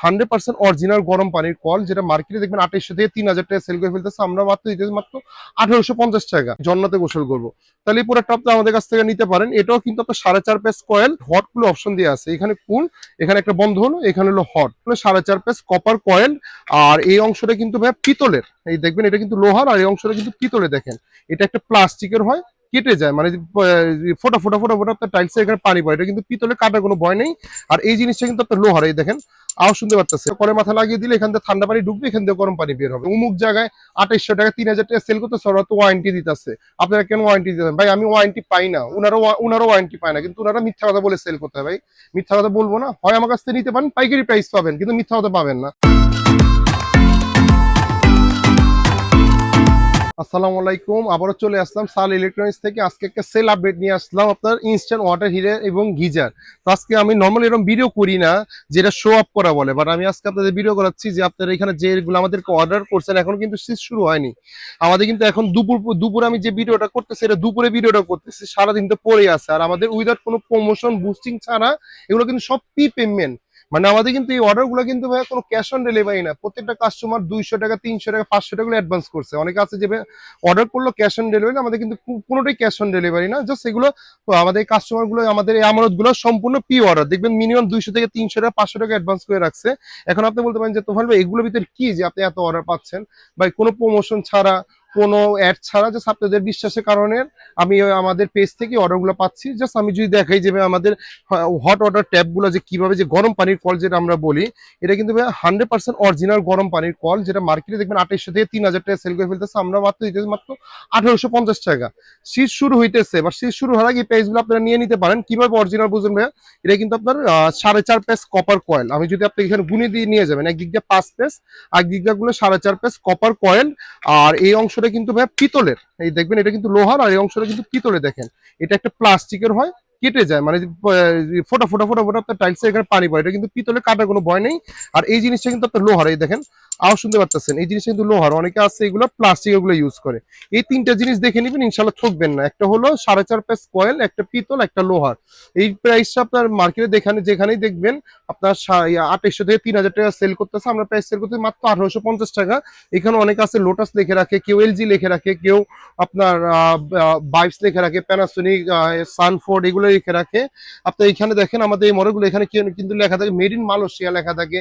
Hundred percent original গরম পানির call, যেটা মার্কেটে দেখবেন আঠাইশশো থেকে তিন হাজার টাকা সেল করে ফেলতেছে। আমরা মাত্র দিতেছি মাত্র আঠারোশো পঞ্চাশ টাকা জন্নাতে গোসল করব। তাহলে এই প্রোডাক্টটা আপনি আমাদের কাছ থেকে নিতে পারেন। এটাও কিন্তু আপনার সাড়ে চার পেস কয়েল হটগুলো অপশন দিয়ে আছে। এখানে কুল এখানে একটা বন্ধ হলো এখানে হলো হট সাড়ে চার পেস কপার কয়েল আর এই অংশটা কিন্তু ভাই পিতলের। এই দেখবেন এটা কিন্তু লোহার, আর এই অংশটা কিন্তু পিতলে দেখেন। এটা একটা প্লাস্টিকের হয়। কেটে যায়। মানে ফোটা ফোটা ফোটা ফোটা আপনার টাইলসে এখানে পানি পড়ে। এটা কিন্তু পিতলে কাটার কোনো ভয় নেই। আর এই জিনিসটা কিন্তু আপনার লোহার, এই দেখেন। আও শুনতে পারতেছে। পরে মাথা লাগিয়ে দিলে এখান থেকে ঠান্ডা পানি ঢুকবে, এখান থেকে গরম পানি বের হবে। অমুক জায়গায় আঠাইশশো টাকা, তিন হাজার টাকা সেল করতেছে, ওরা তো ওয়ারেন্টি দিতেছে। আপনারা কেন ওয়ারেন্টি দিতেন ভাই, আমি ওয়ারেন্টি পাই না। উনারও উনারও ওয়ারেন্টি পায় না। কিন্তু ওনারা মিথ্যা কথা বলে সেল করতে হয়, ভাই। মিথ্যা কথা বলব না। হয় আমার কাছ থেকে নিতে পারেন, পাইকারি প্রাইস পাবেন, কিন্তু মিথ্যা কথা পাবেন না। আসসালামু আলাইকুম। আবারও চলে আসলাম সাল ইলেকট্রনিক্স থেকে। আজকে একটা সেল আপডেট নিয়ে আসলাম আপনার ইনস্ট্যান্ট ওয়াটার হিটার এবং গিজার তো আজকে আমি নর্মালি এরকম ভিডিও করি না, যেটা শো আপ করা বলে। বাট আমি আজকে আপনাদের ভিডিও করাচ্ছি যে আপনারা এখানে যেগুলো আমাদেরকে অর্ডার করছেন, এখন কিন্তু শীত শুরু হয়নি। আমাদের কিন্তু এখন দুপুর, দুপুরে আমি যে ভিডিওটা করতেছি, এটা দুপুরে ভিডিওটা করতেছি, সারাদিন তো পড়ে আছে। আর আমাদের উইদাউট কোনো প্রমোশন বুস্টিং ছাড়া এগুলো কিন্তু সব পি পেমেন্ট মানে আমাদের কিন্তু এই অর্ডারগুলো কিন্তু ভাই কোনো ক্যাশ অন ডেলিভারি না। প্রত্যেকটা কাস্টমার দুইশো টাকা, তিনশো টাকা, পাঁচশো টাকা অ্যাডভান্স করছে। অনেকে আছে যে অর্ডার করল ক্যাশ অন ডেলিভারি আমাদের কিন্তু কোনোটাই ক্যাশ অন ডেলিভারি না। জাস্ট এগুলো আমাদের কাস্টমারগুলো, আমাদের এই আমানতগুলো সম্পূর্ণ পি অর্ডার দেখবেন মিনিমাম দুইশো থেকে তিনশো টাকা, পাঁচশো টাকা অ্যাডভান্স করে রাখছে। এখন আপনি বলতে পারেন যে তোফাল ভাই, এগুলোর ভিতরে কি যে আপনি এত অর্ডার পাচ্ছেন? বা কোনো প্রমোশন ছাড়া কোনো অ্যাড ছাড়া জাস্ট আপনাদের বিশ্বাসের কারণে আমি আমাদের পেজ থেকে অর্ডারগুলো পাচ্ছি। জাস্ট আমি যদি দেখাই যে আমাদের হট অর্ডার ট্যাপগুলো যে কীভাবে যে গরম পানির কল যেটা আমরা বলি, এটা কিন্তু হান্ড্রেড পার্সেন্ট অরিজিনাল গরম পানির কল, যেটা মার্কেটে দেখবেন আঠাইশশো থেকে তিন হাজার টাকা সেল করে ফেলতেছে। আমরা মাত্র দিতেছি মাত্র আঠারোশো পঞ্চাশ টাকা। শীত শুরু হইতেছে। বা শীত শুরু হওয়ার আগে পেজগুলো আপনারা নিয়ে নিতে পারেন। কীভাবে অরিজিনাল বুঝবেন ভাইয়া? এটা কিন্তু আপনার সাড়ে চার পেস কপার কয়েল আমি যদি আপনি এখানে গুনে দিয়ে নিয়ে যাবেন, এক দিক দিয়ে পাঁচ পেস আর দিক দিয়ে সাড়ে চার পেস কপার কয়েল আর এই অংশটা কিন্তু ভাইয়া পিতলের। এই দেখবেন এটা কিন্তু লোহার আর এই অংশটা কিন্তু পিতলে দেখেন। এটা একটা প্লাস্টিকের হয় কেটে যায়। মানে ফোটা ফোটা ফোটা ফোটা আপনার টাইলসে এখানে পানি পড়ে। এটা কিন্তু পিতলে কাটার কোনো ভয় নেই। আর এই জিনিসটা কিন্তু আপনার লোহার, এই দেখেন। আও শুনতে পারতেছেন? এই জিনিসটা কিন্তু লোহার। অনেকে আছে এগুলো প্লাস্টিক এগুলো ইউজ করে। এই তিনটা জিনিস দেখে নেবেন ইনশাল্লাহ ঠকবেন না। একটা হলো সাড়ে চার পেস কয়েল একটা পিতল, একটা লোহার। এই প্রাইসটা আপনার মার্কেটে দেখানে যেখানেই দেখবেন, আপনার আঠাইশশো থেকে তিন হাজার টাকা সেল করতেছে। আমরা প্রাইস সেল করতে মাত্র আঠারোশো পঞ্চাশ টাকা। এখানে অনেক আছে লোটাস লিখে রাখে, কেউ এলজি লিখে রাখে, কেউ আপনার বাইপস লিখে রাখে প্যানাসোনিক সানফোর্ড এগুলো লিখে রাখে। আপনার এখানে দেখেন আমাদের এই মডেলগুলো এখানে কিন্তু লেখা থাকে মেড ইন মালয়েশিয়া লেখা থাকে।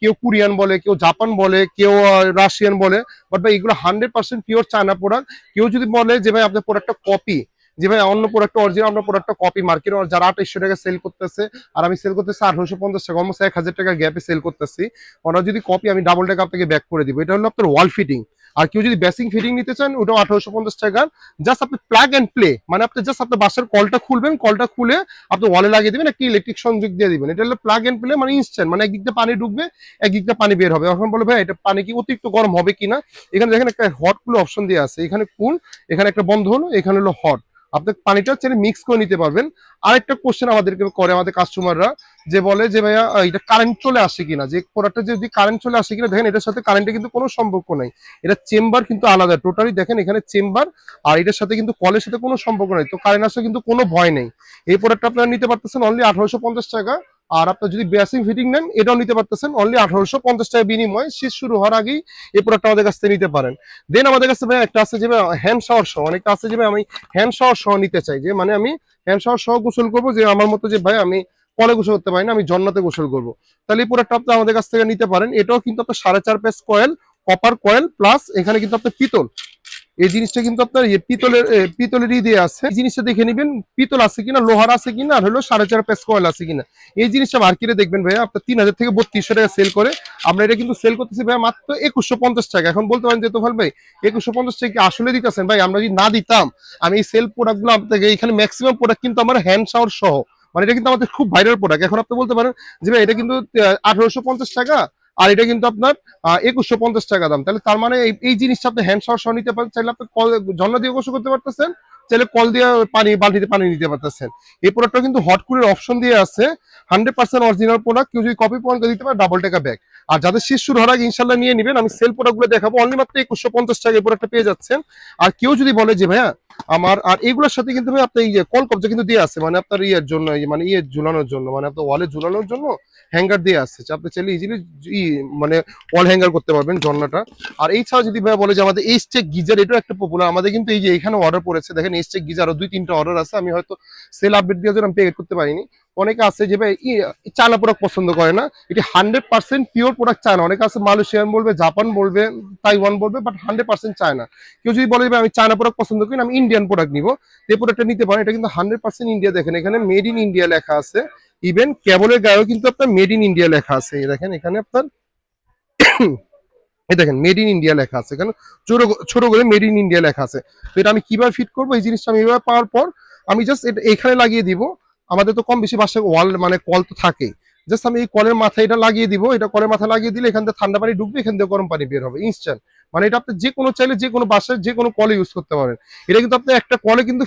কেউ কোরিয়ান বলে, কেউ জাপান বলে, কেউ রাশিয়ান বলে। বাট ভাই, এগুলো hundred percent pure China product কেউ যদি বলে যে, ভাই, আপনার প্রোডাক্টটা কপি যে ভাই অন্য প্রোডাক্ট অরিজিনাল আপনার প্রোডাক্টটা কপি মার্কেট যারা আঠাইশশো টাকা সেল করতেছে, আর আমি সেল করতেছি আঠারোশো পঞ্চাশ টাকা অলমোস্ট এক হাজার টাকা গ্যাপে সেল করতেছি, ওরা যদি কপি আমি ডাবল টাকা আপনাকে ব্যাক করে দিব। এটা হলো আপনার ওয়াল ফিটিং আর কেউ যদি বেসিং ফিটিং নিতে চান, ওটাও আঠারোশো পঞ্চাশ টাকা জাস্ট আপনি প্লাগ অ্যান্ড প্লে মানে আপনি জাস্ট আপনার বাসার কলটা খুলবেন, কলটা খুলে আপনি ওয়ালে লাগিয়ে দিবেন, একটা ইলেকট্রিক সংযোগ দিয়ে দিবেন। এটা হলো প্লাগ অ্যান্ড প্লে মানে ইনস্ট্যান্ট মানে একদিক দিয়ে পানি ঢুকবে একদিক দিয়ে পানি বের হবে। এখন বলে, ভাই, এটা পানি কি অতিরিক্ত গরম হবে কিনা? এখানে দেখেন একটা হট কুল অপশন দিয়ে আছে। এখানে কুল এখানে একটা বন্ধ হলো, এখানে হলো হট আপনি পানিটা চাইলে মিক্স করে নিতে পারবেন। আরেকটা কোশ্চেন আমাদেরকে করে আমাদের কাস্টমাররা যে বলে যে ভাইয়া এটা কারেন্ট চলে আসে কিনা? যে প্রোডাক্টটা যদি কারেন্ট চলে আসে কিনা, দেখেন এটার সাথে কারেন্টের কিন্তু কোনো সম্পর্ক নাই। এটা চেম্বার কিন্তু আলাদা টোটালি দেখেন এখানে চেম্বার আর এটার সাথে কিন্তু কলের সাথে কোনো সম্পর্ক নাই। তো কারেন্ট আসলে কিন্তু কোনো ভয় নেই। এই প্রোডাক্টটা আপনারা নিতে পারতেছেন অনলি আঠারোশো পঞ্চাশ টাকা। আর আপনার যদি বেসিং ফিটিং নেন, এটাও নিতে পারতেছেন। অনলি আঠারোশো পঞ্চাশ টাকা বিনিময় শীত শুরু হওয়ার আগেই এই প্রোডাক্টটা আমাদের কাছ থেকে নিতে পারেন। দেন আমাদের কাছে ভাই একটা আছে যে হ্যান্ড শাওয়ার সহ, অনেকটা আছে যে আমি হ্যান্ড শাওয়ার সহ নিতে চাই। যে মানে আমি হ্যান্ড শাওয়ার সহ গোসল করব, যে আমার মতো যে ভাই আমি কলে গোসল করতে পারি না, আমি জন্নাতে গোসল করব। তাহলে এই প্রোডাক্টটা আপনি আমাদের কাছ থেকে নিতে পারেন। এটাও কিন্তু আপনার সাড়ে চার piece coil copper coil plus এখানে কিন্তু আপনার পিতল। এই জিনিসটা কিন্তু আপনার পিতলের পিতলেরই দিয়ে আছে। এই জিনিসটা দেখে নেবেন, পিতল আছে কিনা, লোহার আছে কিনা, আর হলো সাড়ে চার পেস কয়েল আছে কিনা। এই জিনিসটা মার্কেটে দেখবেন ভাইয়া, আপনার তিন হাজার থেকে বত্রিশশো টাকা সেল করে। আমরা এটা কিন্তু সেল করতেছি ভাইয়া মাত্র একুশশো পঞ্চাশ টাকা। এখন বলতে পারেন যে তো তোফাল ভাই, একুশশো পঞ্চাশ টাকা আসলে দিতেছেন? ভাই, আমরা যদি না দিতাম, আমি এই সেল প্রোডাক্টগুলো আপনাকে এখানে ম্যাক্সিমাম প্রোডাক্ট কিন্তু আমার হ্যান্ড শাওয়ার সহ মানে এটা কিন্তু আমাদের খুব ভাইরাল প্রোডাক্ট এখন আপনি বলতে পারেন যে ভাই, এটা কিন্তু আঠারোশো পঞ্চাশ টাকা আর এটা কিন্তু আপনার একুশশো পঞ্চাশ টাকা দাম। তাহলে তার মানে এই- জিনিসটা আপনি হ্যান্ড শাওয়ার সহ নিতে পারেন তাহলে আপনি ঝর্ণা দিয়ে গোসল করতে পারতেছেন। চাইলে কল দিয়ে পানি, বালতিতে পানি নিতে পারতেছেন। এই প্রোডাক্টটা কিন্তু হট কুলের অপশন দিয়ে আছে। হান্ড্রেড পার্সেন্ট অরিজিনাল প্রোডাক্ট কেউ যদি কপি পয়েন্ট দিতে পারে ডাবল টাকা ব্যাগ আর যাদের শীত শুরু আগে ইনশাল্লাহ নিয়ে নেবেন। আমি সেল প্রোডাক্টগুলো দেখাবো। অনলি মাত্র একুশশো পঞ্চাশ টাকা এই প্রোডাক্টটা পেয়ে যাচ্ছেন। আর কেউ যদি বলে যে, ভাইয়া, আমার আর এগুলোর সাথে কিন্তু ভাই আপনার ইয়ে কল কবজা কিন্তু দিয়ে আছে। মানে আপনার ইয়ের জন্য মানে ইয়ে ঝুলানোর জন্য মানে আপনার ওয়ালে ঝুলানোর জন্য হ্যাঙ্গার দিয়ে আসছে আপনি চাইলে ইজিলি মানে ওয়াল হ্যাঙ্গার করতে পারবেন ঝর্ণাটা। আর এই ছাড়া যদি ভাই বলে যে, আমাদের এইচ চেক গিজার এটাও একটা পপুলার আমাদের কিন্তু এই যে এখানে অর্ডার পড়েছে। দেখেন এইচ চেক গিজার আরও দুই তিনটা অর্ডার আছে। আমি হয়তো সেল আপডেট দিয়ে আমি পেড করতে পারিনি। অনেকে আছে যে ভাই চায়না প্রোডাক্ট পছন্দ করে না। এটি হান্ড্রেড পার্সেন্ট পিওর প্রোডাক্ট চায় না অনেকে আছে মালয়েশিয়ান বলবে জাপান বলবে তাইওয়ান বলবে বাট হান্ড্রেড পার্সেন্ট চায় না কেউ যদি বলে যে আমি চায়না প্রোডাক্ট পছন্দ করি না, আমি ইন্ডিয়ান প্রোডাক্ট নিবো। এই প্রোডাক্টটা নিতে পারেন এটা কিন্তু হান্ড্রেড পার্সেন্ট ইন্ডিয়া দেখেন। এখানে মেড ইন ইন্ডিয়া লেখা আছে। ইভেন কেবলের গায়েও কিন্তু আপনার মেড ইন ইন্ডিয়া লেখা আছে। দেখেন এখানে আপনার এই দেখেন মেড ইন ইন্ডিয়া লেখা আছে। কেন ছোট করে মেড ইন ইন্ডিয়া লেখা আছে। তো এটা আমি কীভাবে ফিট করব? এই জিনিসটা আমি এভাবে পাওয়ার পর আমি জাস্ট এটা এখানে লাগিয়ে দিব। আমাদের তো কম বেশি বাসায় ওয়াল মানে কল তো থাকেই। জাস্ট আমি এই কলের মাথায় এটা লাগিয়ে দিব। এটা কলের মাথায় লাগিয়ে দিলে এখান থেকে ঠান্ডা পানি ঢুকবে, এখান থেকে গরম পানি বের হবে। ইনস্ট্যান্ট মানে এটা আপনি যে কোনো চাইলে যে কোনো বাসায় যে কোনো কলে ইউজ করতে পারেন। এটা কিন্তু আপনার একটা কলে কিন্তু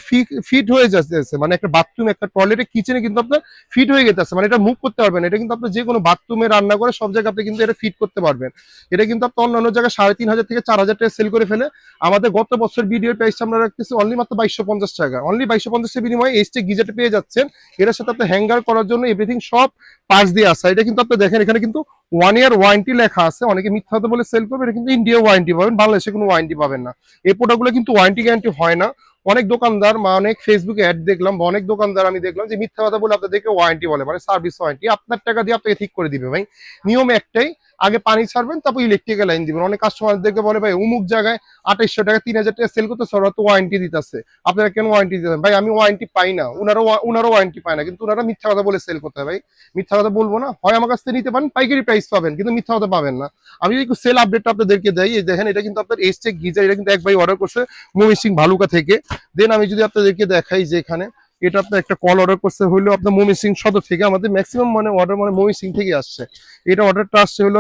ফিট হয়ে যাচ্ছে মানে একটা বাথরুম একটা টয়লেটে কিচেনে কিন্তু আপনার ফিট হয়ে গেছে মানে এটা মুভ করতে পারবেন এটা কিন্তু আপনি যে কোনো বাথরুমে রান্না করে সব জায়গায় আপনি কিন্তু এটা ফিট করতে পারবেন। এটা কিন্তু আপনি অন্যান্য জায়গায় সাড়ে তিন হাজার থেকে চার হাজার টাকা সেল করে ফেলে। আমাদের গত বছর ভিডিও প্রাইস আমরা রাখতেছি অনলি মাত্র বাইশশো পঞ্চাশ টাকা। অনলি বাইশশো পঞ্চাশের বিনিময়ে এইচটি গিজারটা পেয়ে যাচ্ছেন। এটার সাথে আপনি হ্যাঙ্গার করার জন্য এভরিথিং সব পার্টস দিয়ে আসা। এটা কিন্তু আপনি দেখেন, এখানে কিন্তু ওয়ান ইয়ার ওয়ারেন্টি লেখা আছে। অনেকে মিথ্যা বলে সেল করবে। এটা কিন্তু ইন্ডিয়া ওয়ারেন্টি পাবেন বাংলাদেশে কোনো ওয়ারেন্টি পাবেন না। এই প্রোডাক্টগুলো কিন্তু ওয়ারেন্টি গ্যারান্টি হয় না। অনেক দোকানদার বা অনেক ফেসবুকে অ্যাড দেখলাম বা অনেক দোকানদার আমি দেখলাম যে মিথ্যা কথা বলে আপনাদেরকে ওয়ারেন্টি বলে। মানে সার্ভিস ওয়ারেন্টি আপনার টাকা দিয়ে আপনাকে ঠিক করে দিবে ভাই। নিয়ম একটাই আগে পানি ছাড়বেন, তারপর ইলেকট্রিক্যাল লাইন দিবেন। অনেক কাস্টমারদেরকে বলে, ভাই, অমুক জায়গায় আঠাইশশো টাকা, তিন হাজার টাকা সেল করতে ওরা তো ওয়ারেন্টি দিতেছে। আপনারা কেন ওয়ারেন্টি দিতেছেন? ভাই, আমি ওয়ারেন্টি পাই না। উনারও উনারও ওয়ারেন্টি পায় না। কিন্তু ওনারা মিথ্যা কথা বলে সেল করতে ভাই। মিথ্যা কথা বলব না। হয় আমার কাছ থেকে নিতে পারেন, পাইকারি প্রাইস পাবেন, কিন্তু মিথ্যা কথা পাবেন না। আমি একটু সেল আপডেটটা আপনাদেরকে দেই। এই দেখেন, এটা কিন্তু আপনার এস চেক গিজার এটা কিন্তু এক ভাই অর্ডার করছে মমি সিং ভালুকা থেকে। দেন আমি যদি আপনাদেরকে দেখাই যে এখানে এটা আপনার একটা কল অর্ডার করছে হলো আপনার মমি সিং সদর থেকে আমাদের ম্যাক্সিমাম মানে অর্ডার মানে মমি সিং থেকে আসছে। এটা অর্ডারটা আসছে হলো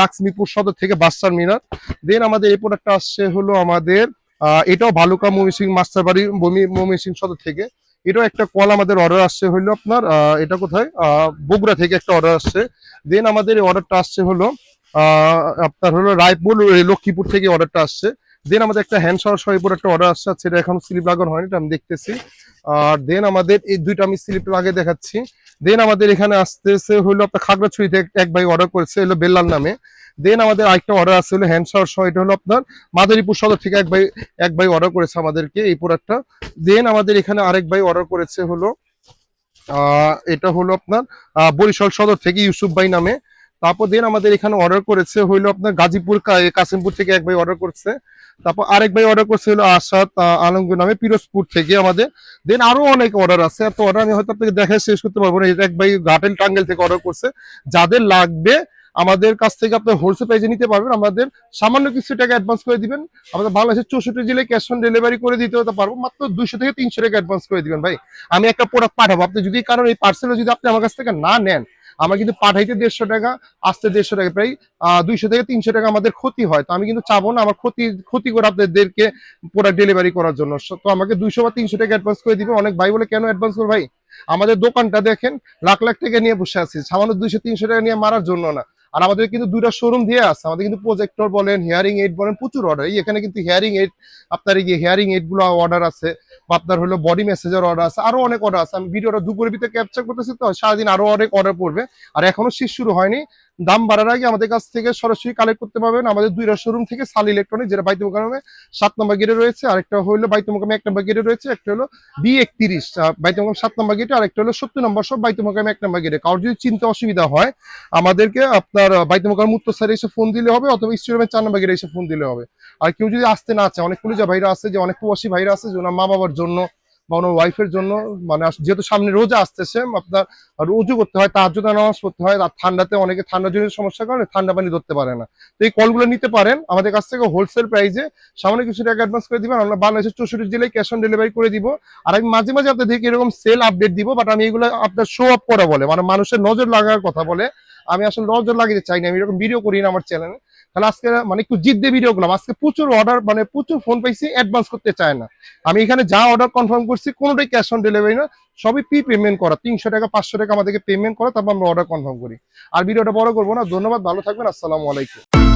লাক্সমিপুর সদর থেকে বাসার মিনার দেন আমাদের এই প্রোডাক্টটা আসছে হলো আমাদের এটাও Bhaluka Mymensingh master Bari Mymensingh সদর থেকে। এটাও একটা কল আমাদের অর্ডার আসছে হলো আপনার এটা কোথায়? বগুড়া থেকে একটা অর্ডার আসছে। দেন আমাদের এই অর্ডারটা আসছে হলো আপনার হলো রায়পুর লক্ষ্মীপুর থেকে অর্ডারটা আসছে। দেন আমাদের একটা হ্যান্ড শাওয়ার সহিপুর একটা অর্ডার আসছে, সেটা এখন স্লিপ লাগানো হয়নি, এটা আমি দেখতেছি। আর দেন আমাদের এই দুইটা আমি স্লিপ আগে দেখাচ্ছি। দেন আমাদের এখানে আসতেছে হলো আপনার খাগড়াছড়িতে এক- এক ভাই অর্ডার করেছে হলো বেল্লাল নামে। দেন আমাদের আরেকটা অর্ডার আছে হলো হ্যান্ড শাওয়ার সহ, এটা হলো আপনার মাদারীপুর সদর থেকে এক ভাই এক ভাই অর্ডার করেছে আমাদেরকে এই প্রোডাক্টটা দেন আমাদের এখানে আরেক ভাই অর্ডার করেছে হলো এটা হলো আপনার বরিশাল সদর থেকে ইউসুফ ভাই নামে। তারপর দেন আমাদের এখানে অর্ডার করেছে হইল আপনার গাজীপুর কা- কাসিমপুর থেকে এক ভাই অর্ডার করছে। তারপর আরেক ভাই অর্ডার করছিল আসাদ আলমগীর নামে পিরোজপুর থেকে আমাদের। দেন আরও অনেক অর্ডার আছে, এত অর্ডার আমি হয়তো আপনাকে দেখে শেষ করতে পারব না। এক ভাই ঘাটেল টাঙ্গেল থেকে অর্ডার করছে, যাদের লাগবে আমাদের কাছ থেকে আপনি হোলসেল প্রাইসে নিতে পারবেন। আমাদের সামান্য কিছু টাকা অ্যাডভান্স করে দিবেন। আমাদের বাংলাদেশের চৌষট্টি জেলায় ক্যাশ অন ডেলিভারি করে দিতে হতে পারব। মাত্র দুশো থেকে তিনশো টাকা অ্যাডভান্স করে দিবেন ভাই। আমি একটা প্রোডাক্ট পাঠাবো। আপনি যদি কারণ এই পার্সেল যদি আপনি আমার কাছ থেকে না নেন আমার কিন্তু পাঠাইতে দেড়শো টাকা, আসতে দেড়শো টাকা, প্রায় দুইশো থেকে তিনশো টাকা আমাদের ক্ষতি হয়। তো আমি কিন্তু চাবো না, আমার ক্ষতি ক্ষতি করে আপনাদেরকে প্রোডাক্ট ডেলিভারি করার জন্য। তো আমাকে দুইশো বা তিনশো টাকা অ্যাডভান্স করে দিবে। অনেক ভাই বলে, কেন অ্যাডভান্স করব ভাই? আমাদের দোকানটা দেখেন, লাখ লাখ টাকা নিয়ে বসে আছি। সামান্য দুইশো, তিনশো টাকা নিয়ে মারার জন্য না। আর আমাদের কিন্তু দুইটা শোরুম দিয়ে আছে। আমাদের কিন্তু প্রজেক্টর বলেন হেয়ারিং এইড বলেন, প্রচুর অর্ডার এখানে কিন্তু হেয়ারিং এইড আপনার এই হেয়ারিং এইডগুলো অর্ডার আছে, বা আপনার হলো বডি মেসেজের অর্ডার আছে, আরও অনেক অর্ডার আছে। আমি ভিডিওটা দুপুরের ভিতরে ক্যাপচার করতেছি তো, সারাদিন আরও অনেক অর্ডার পড়বে। আর এখনও শেষ শুরু হয়নি। দাম বাড়ার আগে আমাদের কাছ থেকে সরাসরি কালেক্ট করতে পারবেন। আমাদের দুইটা শোরুম থেকে সাল ইলেকট্রনিক যেটা বাইতে মোকামে সাত নম্বর গেটে রয়েছে, আরেকটা হলো বাইতে মোকামে এক নম্বর গেটে রয়েছে, একটা হলো বি একত্রিশ। বাইতে মোকাম সাত নম্বর গেটে আরেকটা হলো সত্তর নম্বর সব বাইতে মোকামে এক নম্বর গেটে কারোর যদি চিন্তা অসুবিধা হয়, আমাদেরকে আপনার বাইতে মোকাম উত্তর সাইডে এসে ফোন দিলে হবে, অথবা স্টেডিয়ামের চার নম্বর গেটে এসে ফোন দিলে হবে। আর কেউ যদি আসতে না চায় অনেক পুলিশা ভাইরা আছে, যে অনেক প্রবাসী ভাইরা আছে, যে ওনার মা বাবার জন্য বা ওনার ওয়াইফের জন্য মানে যেহেতু সামনে রোজা আসতেছে, আপনার রুজু করতে হয় তার জন্য নামাজ পড়তে হয়, আর ঠান্ডাতে অনেকে ঠান্ডার জন্য সমস্যা কারণে ঠান্ডা পানি ধরতে পারে না। তো এই কলগুলো নিতে পারেন, আমাদের কাছ থেকে হোলসেল প্রাইসে সামান্য কিছু টাকা অ্যাডভান্স করে দিবেন, আমরা বাংলাদেশের চৌষট্টি জেলায় ক্যাশ অন ডেলিভারি করে দিব। আর আমি মাঝে মাঝে আপনাদেরকে এরকম সেল আপডেট দিব বাট আমি এগুলো আপনার শো আপ করা বলে মানে মানুষের নজর লাগার কথা বলে, আমি আসলে নজর লাগাতে চাই না আমি এরকম ভিডিও করি না আমার চ্যানেলে তাহলে আজকে মানে একটু জিতবে ভিডিও করলাম। আজকে প্রচুর অর্ডার মানে প্রচুর ফোন পাইছি অ্যাডভান্স করতে চায় না। আমি এখানে যা অর্ডার কনফার্ম করছি, কোনোটাই ক্যাশ অন ডেলিভারি না, সবই পি পেমেন্ট করা। তিনশো টাকা, পাঁচশো টাকা আমাদেরকে পেমেন্ট করা, তারপর আমরা অর্ডার কনফার্ম করি। আর ভিডিওটা বড় করব না। ধন্যবাদ, ভালো থাকবেন, আসসালামু আলাইকুম।